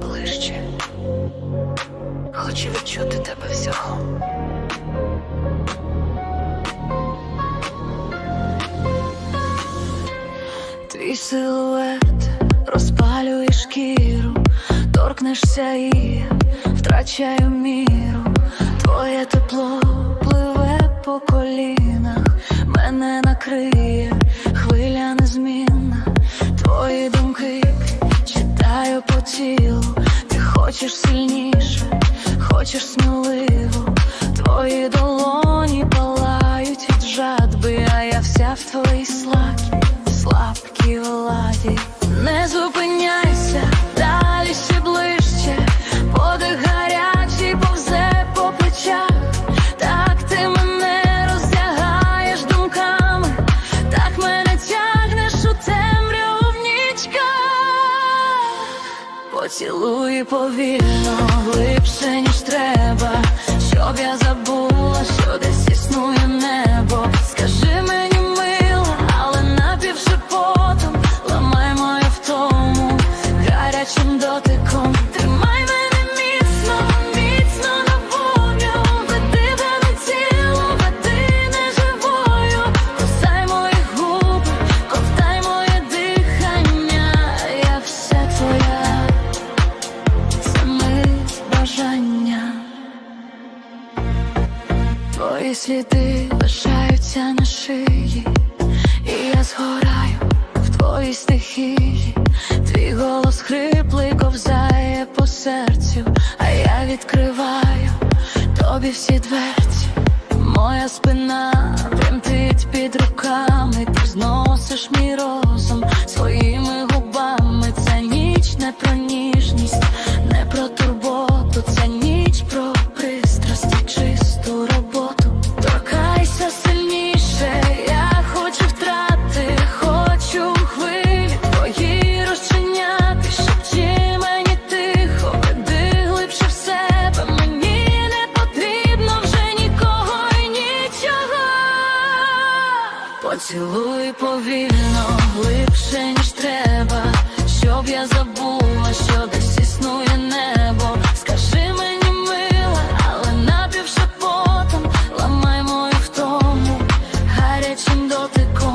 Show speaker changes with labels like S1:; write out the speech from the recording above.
S1: ближче. Хочу відчути тебе всього. Твій силует розпалює шкіру, торкнешся і втрачаю міру. Твоє тепло пливе по колінах, мене накриє по ти хочеш сильніше, хочеш сміливо, твої долоні палають від жадби, а я вся в твоїй Поцілуй повільно, глибше, ніж треба, щоб я забула, що десь існує небо. Скажи мені мила, але напівшепотом ламай мою втому гарячим дотиком. Сліди лишаються на шиї, і я згораю в твоїй стихії. Твій голос хриплий ковзає по серцю, а я відкриваю тобі всі дверці. Моя спина тремтить під руками, ти зносиш мій розум своїми губами. Це ніч не про Поцілуй повільно, глибше, ніж треба, щоб я забула, що десь існує небо. Скажи мені, мила, але напівше потом, ламай мою втому гарячим дотиком.